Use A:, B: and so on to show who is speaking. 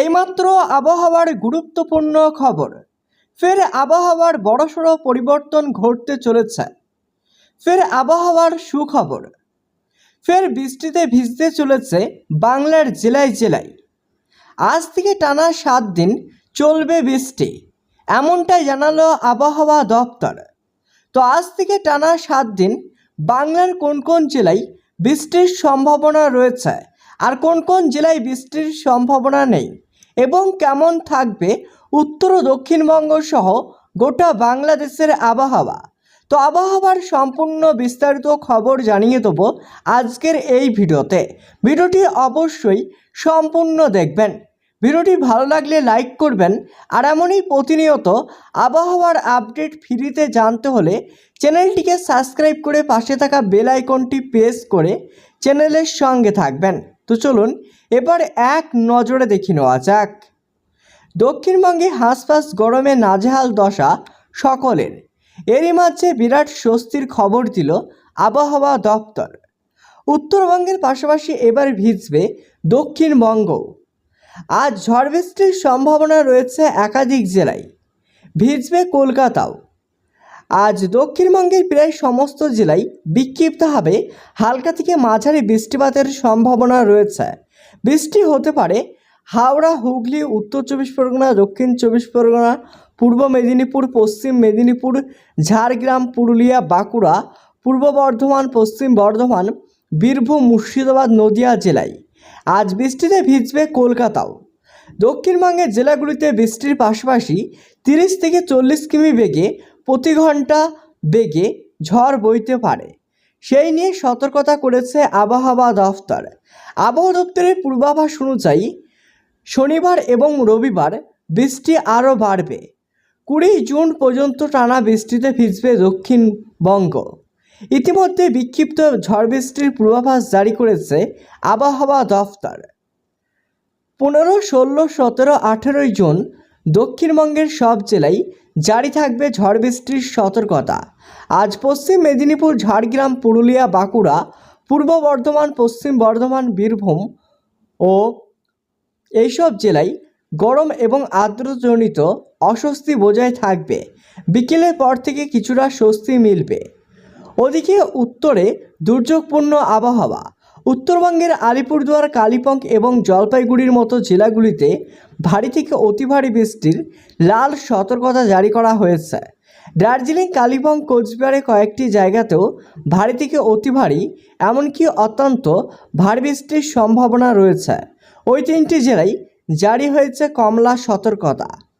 A: এইমাত্র আবহাওয়ার গুরুত্বপূর্ণ খবর ফের আবহাওয়ার বড়সড় পরিবর্তন ঘটতে চলেছে ফের আবহাওয়ার সুখবর ফের বৃষ্টিতে ভিজতে চলেছে বাংলার জেলায় জেলায় আজ থেকে টানা সাত দিন চলবে বৃষ্টি এমনটাই জানালো আবহাওয়া দপ্তর তো আজ থেকে টানা সাত দিন বাংলার কোন কোন জেলায় বৃষ্টির সম্ভাবনা রয়েছে আর কোন কোন জেলায় বৃষ্টির সম্ভাবনা নেই এবং কেমন থাকবে উত্তর ও দক্ষিণবঙ্গ সহ গোটা বাংলাদেশের আবহাওয়া তো আবহাওয়ার সম্পূর্ণ বিস্তারিত খবর জানিয়ে দেব আজকের এই ভিডিওতে ভিডিওটি অবশ্যই সম্পূর্ণ দেখবেন ভিডিওটি ভালো লাগলে লাইক করবেন আর এমনই প্রতিনিয়ত আবহাওয়ার আপডেট ফ্রিতে জানতে হলে চ্যানেলটিকে সাবস্ক্রাইব করে পাশে থাকা বেল আইকনটি প্রেস করে চ্যানেলের সঙ্গে থাকবেন তো চলুন এবার এক নজরে দেখি নেওয়া যাক দক্ষিণবঙ্গে হাঁসফাঁস গরমে নাজেহাল দশা সকলের এরই মাঝে বিরাট স্বস্তির খবর দিল আবহাওয়া দপ্তর উত্তরবঙ্গের পাশাপাশি এবার ভিজবে দক্ষিণবঙ্গ আজ ঝড় বৃষ্টির সম্ভাবনা রয়েছে একাধিক জেলায় ভিজবে কলকাতাও আজ দক্ষিণবঙ্গের প্রায় সমস্ত জেলায় বিক্ষিপ্তভাবে হালকা থেকে মাঝারি বৃষ্টিপাতের সম্ভাবনা রয়েছে বৃষ্টি হতে পারে হাওড়া হুগলি উত্তর চব্বিশ পরগনা দক্ষিণ চব্বিশ পরগনা পূর্ব মেদিনীপুর পশ্চিম মেদিনীপুর ঝাড়গ্রাম পুরুলিয়া বাঁকুড়া পূর্ব বর্ধমান পশ্চিম বর্ধমান বীরভূম মুর্শিদাবাদ নদিয়া জেলায় আজ বৃষ্টিতে ভিজবে কলকাতাও দক্ষিণবঙ্গের জেলাগুলিতে বৃষ্টির পাশাপাশি তিরিশ থেকে চল্লিশ কিমি বেগে প্রতি ঘন্টা বেগে ঝড় বইতে পারে সেই নিয়ে সতর্কতা করেছে আবহাওয়া দফতর আবহাওয়া দপ্তরের পূর্বাভাস অনুযায়ী শনিবার এবং রবিবার বৃষ্টি আরও বাড়বে কুড়ি জুন পর্যন্ত টানা বৃষ্টিতে ভিজবে দক্ষিণবঙ্গ ইতিমধ্যে বিক্ষিপ্ত ঝড় বৃষ্টির পূর্বাভাস জারি করেছে আবহাওয়া দফতর পনেরো ষোলো সতেরো আঠেরোই জুন দক্ষিণবঙ্গের সব জেলায় জারি থাকবে ঝড় বৃষ্টির সতর্কতা আজ পশ্চিম মেদিনীপুর ঝাড়গ্রাম পুরুলিয়া বাঁকুড়া পূর্ব বর্ধমান পশ্চিম বর্ধমান বীরভূম ও এইসব জেলায় গরম এবং আর্দ্রজনিত অস্বস্তি বজায় থাকবে বিকেলের পর থেকে কিছুটা স্বস্তি মিলবে ওদিকে উত্তরে দুর্যোগপূর্ণ আবহাওয়া উত্তরবঙ্গের আলিপুরদুয়ার কালিপং এবং জলপাইগুড়ির মতো জেলাগুলিতে ভারী থেকে অতি ভারী বৃষ্টির লাল সতর্কতা জারি করা হয়েছে দার্জিলিং কালিপং কোচবিহারে কয়েকটি জায়গাতেও ভারী থেকে অতি ভারী এমনকি অত্যন্ত ভারী বৃষ্টির সম্ভাবনা রয়েছে ওই তিনটি জেলায় জারি হয়েছে কমলা সতর্কতা